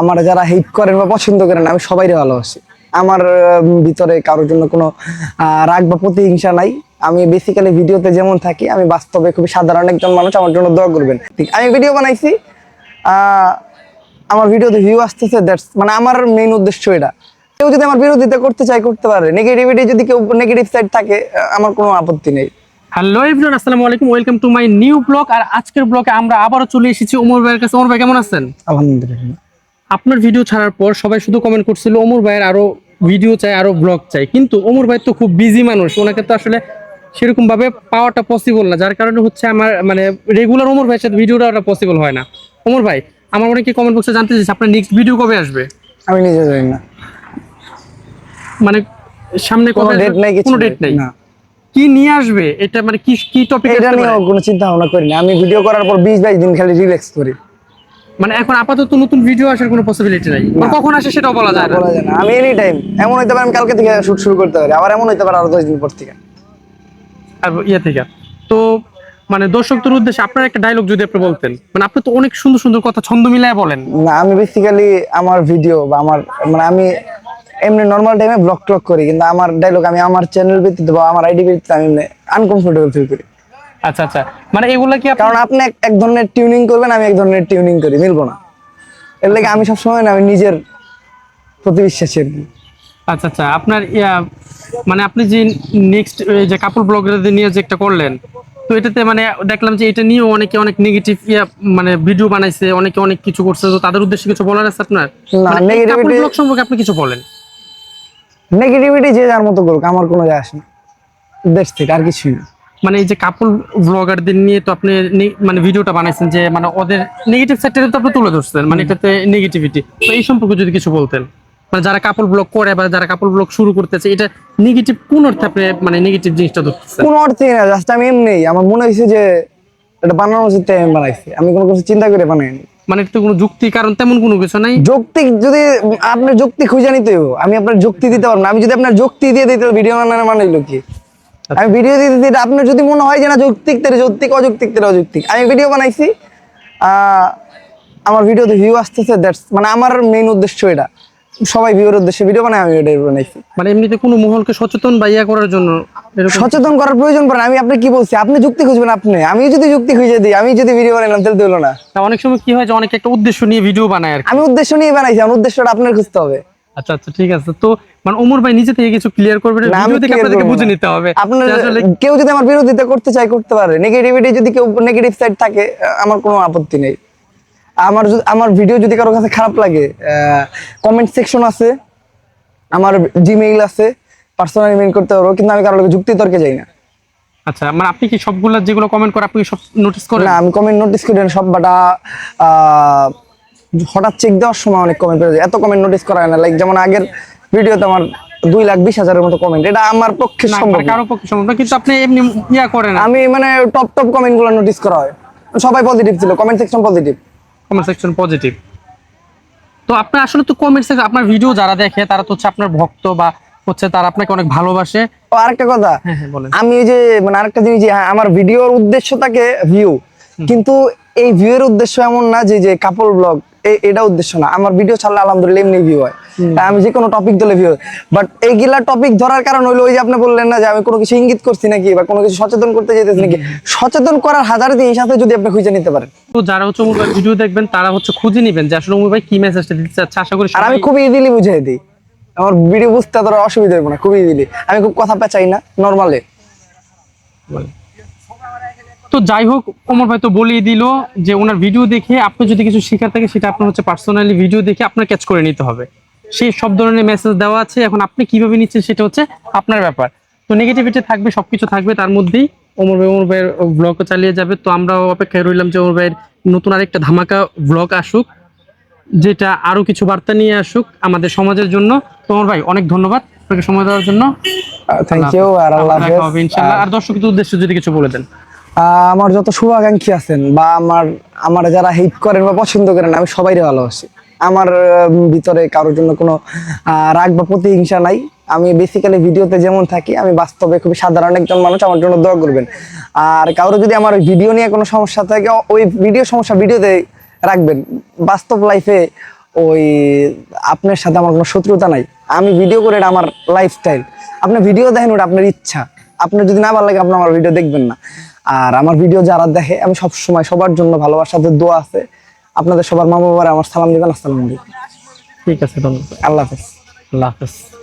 আমার যারা হেট করেন বা পছন্দ করেন আমি সবাইরে ভালোবাসি। আমার ভিতরে কারোর জন্য কোনো রাগ বা প্রতিহিংসা নাই। আমি বেসিক্যালি ভিডিওতে যেমন থাকি আমি বাস্তবে খুবই সাধারণ একজন মানুষ আমার জন্য দোয়া করবেন। ঠিক আমি ভিডিও বানাইছি আমার ভিডিওতে ভিউ আসতেছে দ্যাটস মানে আমার মেইন উদ্দেশ্য এটা। কেউ যদি আমার বিরোধিতা করতে চায় করতে পারে। নেগেটিভিটি যদি কেউ নেগেটিভ সাইড থাকে আমার কোনো আপত্তি নেই। হ্যালো এভরিওয়ান আসসালামু আলাইকুম welcome to my new blog আর আজকের ব্লগে আমরা আবারও চলে এসেছি ওমর ভাইয়ের কাছে। ওমর ভাই কেমন আছেন? আলহামদুলিল্লাহ। আপনার ভিডিও ছাড়ার পর সবাই শুধু কমেন্ট করছিল ওমর ভাইয়ের আরও ভিডিও চাই আরও ব্লগ চাই। কিন্তু অমর ভাই তো খুব বিজি মানুষ ওনাকে তো আসলে সেরকম ভাবে পাওয়াটা পসিবল না। যার কারণে হচ্ছে আমার মানে রেগুলার ওমর ভাইয়ের সাথে ভিডিওটা পসিবল হয় না। ওমর ভাই আমার অনেকে কমেন্ট বক্সে জানতে চাইছে আপনার নেক্সট ভিডিও কবে আসবে? আমি নিজে জানি না। মানে সামনে কোনো ডেট নাই কিছু কোনো ডেট নেই। না। কি নিয়ে আসবে? এটা মানে কি কি টপিক এটা নিয়েও কোনো চিন্তা ভাবনা করি না আমি ভিডিও করার পর বিশ বাইশ দিন খালি রিল্যাক্স করি। মানে এখন আপাতত নতুন ভিডিও আসার কোনো পসিবিলিটি নাই। কখন আসে সেটাও বলা যায় না। বলা যায় না। আমি এনি টাইম এমন হইতে পারে আমি কালকে থেকে শুট শুরু করতে পারি আবার এমন হইতে পারে আরও দশ দিন পর থেকে। আর ইয়ে থেকে। তো মানে দর্শকদের উদ্দেশ্যে আপনার একটা ডায়লগ যদি আপনি বলতেন মানে আপনি তো অনেক সুন্দর সুন্দর কথা ছন্দ মিলায় বলেন। না আমি বেসিক্যালি আমার ভিডিও বা আমার মানে আমি এমনি নর্মাল টাইমে ব্লগ টক করি কিন্তু আমার ডায়লগ আমি আমার চ্যানেল ভিত্তিতে বা আমার আইডি ভিত্তিতে আমি আনকমফোর্টেবল ফিল করি। আচ্ছা আচ্ছা। মানে এগুলা কি কারণ আপনি এক- ধরনের টিউনিং করবেন আমি এক ধরনের টিউনিং করি মিলবো না। এর লাগে আমি সবসময় না আমি নিজের প্রতি বিশ্বাসী আচ্ছা আচ্ছা। আপনার মানে আপনি যে নেক্সট যে কাপড় ব্লগারদের নিয়ে যে একটা করলেন তো এটাতে মানে দেখলাম যে এটা নিয়েও অনেকে অনেক নেগেটিভ ইয়া মানে ভিডিও বানাইছে অনেকে অনেক কিছু করছে তো তাদের উদ্দেশ্যে কিছু বলার আছে আপনার? না, মানে কাপড় ব্লগ সম্পর্কে আপনি কিছু বলেন। নেগেটিভিটি যে যার মতো করুক আমার কোনো যায় আসে না। দেশ থেকে আর কিছুই না। মানে এই যে কাপল ব্লগারদের নিয়ে তো আপনি মানে ভিডিওটা বানাইছেন যে মানে ওদের নেগেটিভ সাইডটা তো আপনি তুলে ধরছেন মানে এটাতে নেগেটিভিটি তো এই সম্পর্কে যদি কিছু বলতেন মানে যারা কাপল ব্লগ করে বা যারা কাপল ব্লগ শুরু করতেছে এটা নেগেটিভ কোন অর্থে আপনি মানে নেগেটিভ জিনিসটা ধরতেছেন? কোনো অর্থেই না জাস্ট আমি এমনি আমার মনে হয়েছে যে এটা বানানো উচিত তাই আমি বানাইছি। আমি কোনো কিছু চিন্তা করে বানাইনি। মানে তো কোনো যুক্তি কারণ তেমন কোনো কিছু নাই? যৌক্তিক যদি আপনার যুক্তি খুঁজে নিতে হইব আমি আপনার যুক্তি দিতে পারব না। আমি যদি আপনার যুক্তি দিয়ে দিতে ভিডিও বানানো মানে হইল কি? আমি ভিডিও দিয়ে দিতে আপনার যদি মনে হয় যে না যৌক্তিক তেরে যৌক্তিক অযৌক্তিক তেরে অযৌক্তিক। আমি ভিডিও বানাইছি আমার ভিডিওতে ভিউ আসতেছে দ্যাটস মানে আমার মেইন উদ্দেশ্য এটা। সবাই ভিউর উদ্দেশ্যে ভিডিও বানাই আমি এটা বানাইছি। মানে এমনিতে কোনো মহলকে সচেতন বা ইয়া করার জন্য সচেতন করার প্রয়োজন পড়ে না। আমি আপনি কি বলছি? আপনি যুক্তি খুঁজবেন আপনি। আমি যদি যুক্তি খুঁজে দিই আমি যদি ভিডিও বানাইলাম তাহলে হলো না। তা অনেক সময় কি হয় যে অনেকে একটা উদ্দেশ্য নিয়ে ভিডিও বানায় আর আমি উদ্দেশ্য নিয়ে বানাইছি আমার উদ্দেশ্যটা আপনার খুঁজতে হবে। আচ্ছা আচ্ছা ঠিক আছে। তো মানে ওমর ভাই নিজে থেকে কিছু ক্লিয়ার করবেন ভিডিও থেকে আপনাদেরকে বুঝে নিতে হবে। আসলে কেউ যদি আমার বিরোধিতা করতে চায় করতে পারে। নেগেটিভিটি যদি কেউ নেগেটিভ সাইড থাকে আমার কোনো আপত্তি নেই। আমার আমার ভিডিও যদি কারও কাছে খারাপ লাগে কমেন্ট সেকশন আছে আমার জিমেইল আছে পার্সোনাল ইমেল করতে পারব কিন্তু আমি কারও যুক্তি তর্কে যাই না। আচ্ছা মানে আপনি কি সবগুলা যেগুলো কমেন্ট করে আপনি সব নোটিস করেন? না আমি কমেন্ট নোটিস করি না সব বাটা আহ, হঠাৎ চেক দেওয়ার সময় অনেক কমেন্ট পেয়ে যায় এত কমেন্ট নোটিস করা হয় না। লাইক যেমন আগের ভিডিওতে আমার দুই লাখ বিশ হাজারের মতো কমেন্ট এটা আমার পক্ষে সম্ভব কারও পক্ষে সম্ভব কিন্তু আপনি এমনি ইয়া করেন আমি মানে টপ টপ কমেন্টগুলো নোটিস করা হয়। সবাই পজিটিভ ছিল comment section positive comment section positive তো আপনার আসলে তো কমেন্ট সেকশন আপনার ভিডিও যারা দেখে তারা তো হচ্ছে আপনার ভক্ত বা হচ্ছে তারা আপনাকে অনেক ভালোবাসে। ও আরেকটা কথা হ্যাঁ হ্যাঁ আমি এই যে মানে আরেকটা জিনিস যে হ্যাঁ, আমার ভিডিওর উদ্দেশ্য থাকে ভিউ কিন্তু এই ভিউ এর উদ্দেশ্য এমন না যে যে কাপল ব্লগ এটা উদ্দেশ্য না। আমার ভিডিও ছাড়লে আলহামদুলিল্লাহ এমনি ভিউ হয়। আমি যে কোনো টপিক দিলে ভিউ বাট এইগুলা টপিক ধরার কারণ হলো ওই যে আপনি বললেন না যে আমি কোনো কিছু ইঙ্গিত করছি নাকি বা কোনো কিছু সচেতন করতে যেতেছি নাকি। সচেতন করার হাজার জিনিস সাথে যদি আপনি খুঁজে নিতে পারেন। তো যারা হচ্ছে ভাই ভিডিও দেখবেন তারা হচ্ছে খুঁজে নেবেন যে আসলে অমর ভাই কি মেসেজটা দিতে চাচ্ছে। আশা করি আর আমি খুব ইজিলি বুঝিয়ে দিই। আমার ভিডিও বুঝতে তোরা অসুবিধা হবে না খুব ইজিলি আমি খুব কথা পেঁচাই না নর্মালি তো যাই হোক ওমর ভাই তো বলিয়ে দিল যে ওনার ভিডিও দেখে আপনি যদি কিছু শেখার থাকে সেটা আপনার হচ্ছে পার্সোনালি ভিডিও দেখে আপনার ক্যাচ করে নিতে হবে। সেই সব ধরনের মেসেজ দেওয়া আছে। এখন আপনি কীভাবে নিচ্ছেন সেটা হচ্ছে আপনার ব্যাপার। তো নেগেটিভিটি থাকবে সবকিছু থাকবে তার মধ্যেই ওমর ভাই ওমর ভাইয়ের ব্লগও চালিয়ে যাবে। তো আমরাও অপেক্ষায় রইলাম যে ওমর ভাইয়ের নতুন আরেকটা ধামাকা ব্লগ আসুক যেটা আরও কিছু বার্তা নিয়ে আসুক আমাদের সমাজের জন্য। তো ওমর ভাই অনেক ধন্যবাদ আপনাকে সময় দেওয়ার জন্য। থ্যাংক ইউ আর আল্লাহ দর্শকদের উদ্দেশ্যে যদি কিছু বলে দেন। আমার যত শুভাকাঙ্ক্ষী আছেন বা আমার আমার যারা হেট করেন বা পছন্দ করেন, আমি সবাইরে ভালোবাসি। আমার ভিতরে কারোর জন্য কোনো রাগ বা প্রতিহিংসা নাই। আমি বেসিক্যালি ভিডিওতে যেমন থাকি, আমি বাস্তবে খুবই সাধারণ একজন মানুষ, আমার জন্য দোয়া করবেন। আর কারও যদি আমার ভিডিও নিয়ে কোনো সমস্যা থাকে, ওই ভিডিও সমস্যা ভিডিওতে রাখবেন। বাস্তব লাইফে ওই আপনার সাথে আমার কোনো শত্রুতা নাই। আমি ভিডিও করে আমার লাইফস্টাইল আপনি ভিডিও দেখেন, ওটা আপনার ইচ্ছা। আপনার যদি না ভালো লাগে, আপনি আমার ভিডিও দেখবেন না। আর আমার ভিডিও যারা দেখে আমি সব সময় সবার জন্য ভালোবাসাতে দোয়া আছে আপনাদের সবার মা বাবার আমার সালাম দিবেন আসসালাম আলাইকুম। ঠিক আছে ধন্যবাদ। আল্লাহ হাফেজ। আল্লাহ হাফেজ।